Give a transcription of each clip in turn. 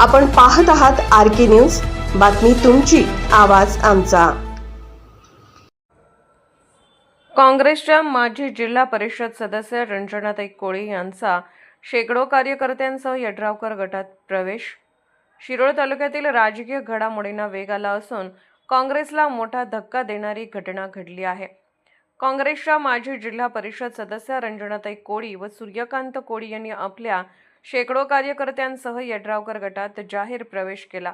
आपण पाहत आहात आर के न्यूज. बातमी तुमची आवाज आमचा. काँग्रेसच्या माजी जिल्हा परिषद सदस्य रंजनाताई कोळी यांचा शेकडो कार्यकर्त्यांसह यड्रावकर गटात प्रवेश. शिरोळ तालुक्यातील राजकीय घडामोडींना वेग आला असून काँग्रेसला मोठा धक्का देणारी घटना घडली आहे. काँग्रेसच्या माजी जिल्हा परिषद सदस्य रंजनाताई कोळी व सूर्यकांत कोळी यांनी आपल्या शेकडो कार्यकर्त्यांसह यड्रावकर गटात जाहीर प्रवेश केला.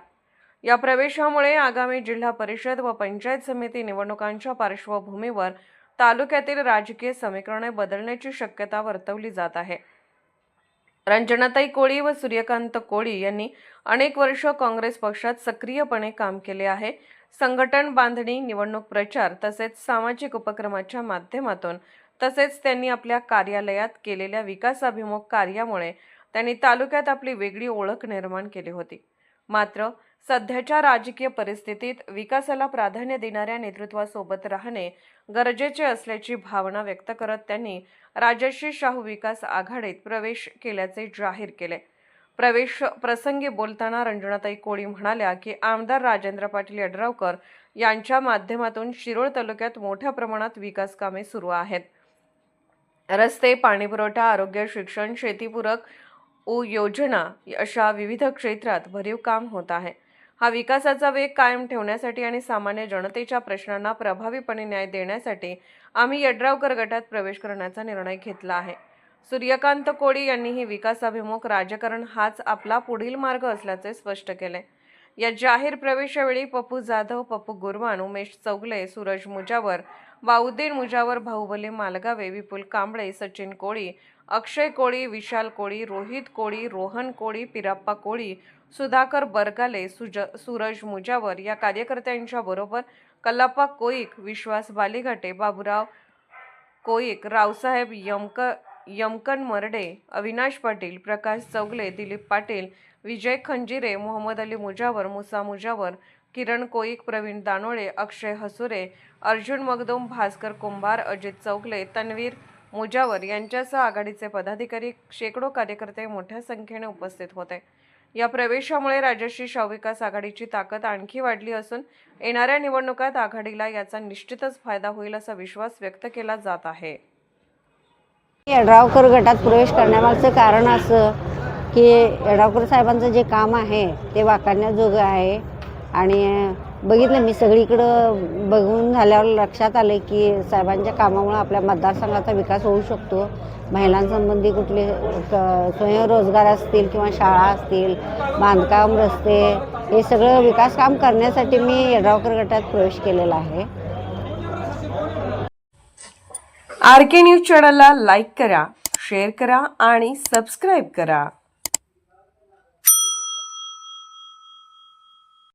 या प्रवेशामुळे आगामी जिल्हा परिषद व पंचायत समिती निवडणुकांच्या पार्श्वभूमीवर तालुक्यातील राजकीय समीकरणे बदलण्याची शक्यता वर्तवली जात आहे. रंजनाताई कोळी व सूर्यकांत कोळी यांनी अनेक वर्ष काँग्रेस पक्षात सक्रियपणे काम केले आहे. संघटन बांधणी निवडणूक प्रचार तसेच सामाजिक उपक्रमाच्या माध्यमातून तसेच त्यांनी आपल्या कार्यालयात केलेल्या विकासाभिमुख कार्यामुळे त्यांनी तालुक्यात आपली वेगळी ओळख निर्माण केली होती. मात्र सध्याच्या राजकीय परिस्थितीत विकासाला प्राधान्य देणाऱ्या नेतृत्वासोबत राहणे गरजेचे असल्याची भावना व्यक्त करत त्यांनी राजश्री शाहू विकास आघाडीत प्रवेश केल्याचे जाहीर केले. प्रवेश प्रसंगी बोलताना रंजनाताई कोळी म्हणाल्या की आमदार राजेंद्र पाटील यड्रावकर यांच्या माध्यमातून शिरोळ तालुक्यात मोठ्या प्रमाणात विकास कामे सुरू आहेत. रस्ते पाणीपुरवठा आरोग्य शिक्षण शेतीपूरक उ योजना अशा विविध क्षेत्रात भरीव काम होत आहे. हा विकासाचा वेग कायम ठेवण्यासाठी आणि सामान्य जनतेच्या प्रश्नांना प्रभावीपणे न्याय देण्यासाठी आम्ही यड्रावकर गटात प्रवेश करण्याचा निर्णय घेतला आहे. सूर्यकांत कोळी यांनीही विकासाभिमुख राजकारण हाच आपला पुढील मार्ग असल्याचे स्पष्ट केले. या जाहीर प्रवेशावेळी पप्पू जाधव पप्पू गुरवान उमेश चौगले सूरज मुजावर बाउद्दीन मुजावर बाहुबली मालगावे विपुल कांबळे सचिन कोळी अक्षय कोळी विशाल कोळी रोहित कोळी रोहन कोळी पिराप्पा कोळी सुधाकर बरगाले सुज सूरज मुजावर या कार्यकर्त्यांच्या बरोबर कल्लाप्पा कोईक विश्वास बालिघाटे बाबुराव कोईक रावसाहेब यमक यमकन मर्डे अविनाश पाटील प्रकाश चौगले दिलीप पाटील विजय खंजिरे मोहम्मद अली मुजावर मुसा मुजावर किरण कोईक प्रवीण दानोळे अक्षय हसुरे अर्जुन मगदोम भास्कर कुंभार अजित चौगले तन्वीर मुजावर यांच्यासह आघाडीचे पदाधिकारी शेकडो कार्यकर्ते मोठ्या संख्येने उपस्थित होते. या प्रवेशामुळे राजश्री शाहू विकास आघाडीची ताकद आणखी वाढली असून येणाऱ्या निवडणुकात आघाडीला याचा निश्चितच फायदा होईल असा विश्वास व्यक्त केला जात आहे. यड्रावकर गटात प्रवेश करण्यामागचं कारण असं की यड्रावकर साहेबांचं जे काम आहे ते वाकारण्याजोगं आहे. आणि बघितलं मी सगळीकडं बघून झाल्यावर लक्षात आलं की साहेबांच्या कामामुळं आपल्या मतदारसंघाचा विकास होऊ शकतो. महिलांसंबंधी कुठले क- स्वयंरोजगार असतील किंवा शाळा असतील बांधकाम रस्ते हे सगळं विकास काम करण्यासाठी मी येडावकर गटात प्रवेश केलेला आहे. आर के न्यूज चॅनलला लाईक करा शेअर करा आणि सबस्क्राईब करा.